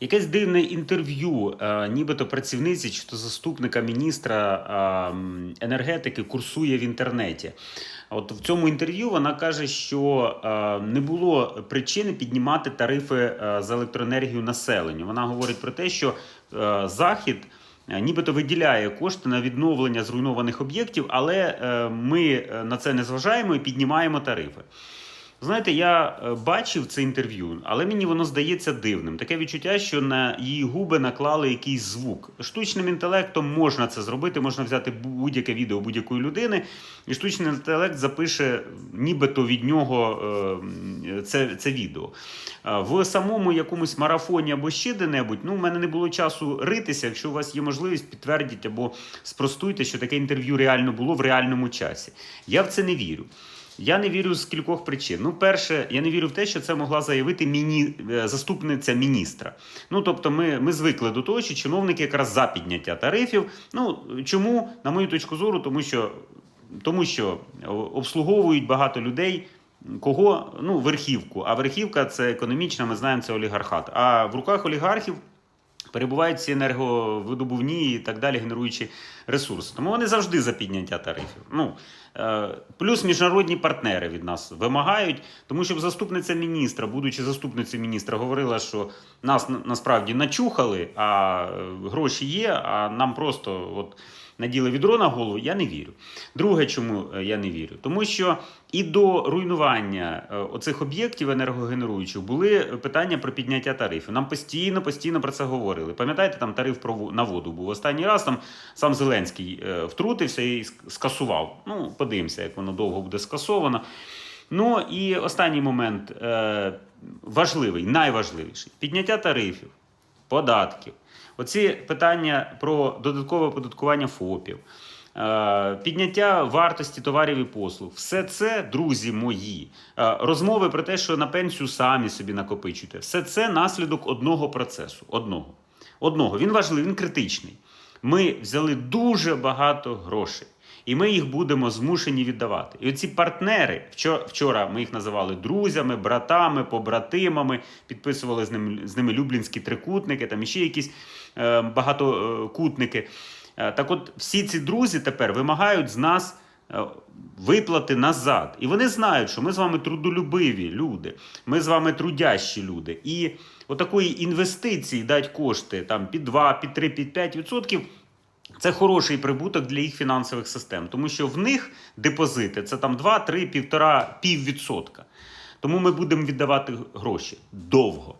Якесь дивне інтерв'ю, е, нібито працівниці чи то заступника міністра е, енергетики курсує в інтернеті. От в цьому інтерв'ю вона каже, що е, не було причини піднімати тарифи за електроенергію населенню. Вона говорить про те, що захід. Нібито виділяє кошти на відновлення зруйнованих об'єктів, але ми на це не зважаємо і піднімаємо тарифи. Знаєте, я е, бачив це інтерв'ю, але мені воно здається дивним. Таке відчуття, що на її губи наклали якийсь звук. Штучним інтелектом можна це зробити, можна взяти будь-яке відео будь-якої людини, і штучний інтелект запише нібито від нього е, це, це відео. В самому якомусь марафоні або ще де-небудь, ну, в мене не було часу ритися. Якщо у вас є можливість, підтвердіть або спростуйте, що таке інтерв'ю реально було в реальному часі. Я в це не вірю. Я не вірю з кількох причин. Ну, перше, я не вірю в те, що це могла заявити міні... е, заступниця міністра. Ну, тобто, ми, ми звикли до того, що чиновники якраз за підняття тарифів. Ну, чому, на мою точку зору, тому що, тому що обслуговують багато людей. Кого? Ну, верхівку. А верхівка це економічна, ми знаємо, це олігархат. А в руках олігархів перебувають ці енерговидобувні і так далі, генеруючі ресурси. Тому вони завжди за підняття тарифів. Ну, е, плюс міжнародні партнери від нас вимагають, тому що заступниця міністра, будучи заступницею міністра, говорила, що нас насправді начухали, а е, гроші є, а нам просто от. Наділи відро на голову, я не вірю. Друге, чому е, я не вірю? Тому що і до руйнування е, оцих об'єктів енергогенеруючих були питання про підняття тарифів. Нам постійно, постійно про це говорили. Пам'ятаєте, там тариф на воду був останній раз. Там сам Зеленський е, втрутився і скасував. Ну, подивимося, як воно довго буде скасовано. Ну і останній момент е, важливий, найважливіший підняття тарифів, податків. Оці питання про додаткове оподаткування ФОПів, е, підняття вартості товарів і послуг. Все це, друзі мої, е, розмови про те, що на пенсію самі собі накопичуєте. Все це наслідок одного процесу. Одного. Одного. Він важливий, він критичний. Ми взяли дуже багато грошей. І ми їх будемо змушені віддавати. І оці партнери, вчора, ми їх називали друзями, братами, побратимами, підписували з ними, з ними люблінські трикутники, там іще якісь е, багатокутники. Е, так от, всі ці друзі тепер вимагають з нас е, виплати назад. І вони знають, що ми з вами трудолюбиві люди, ми з вами трудящі люди. І отакої інвестиції дати кошти там під 2, під 3, під 5 відсотків. Це хороший прибуток для їх фінансових систем, тому що в них депозити це там 2, 3, 1,5, піввідсотка. Тому ми будемо віддавати гроші довго.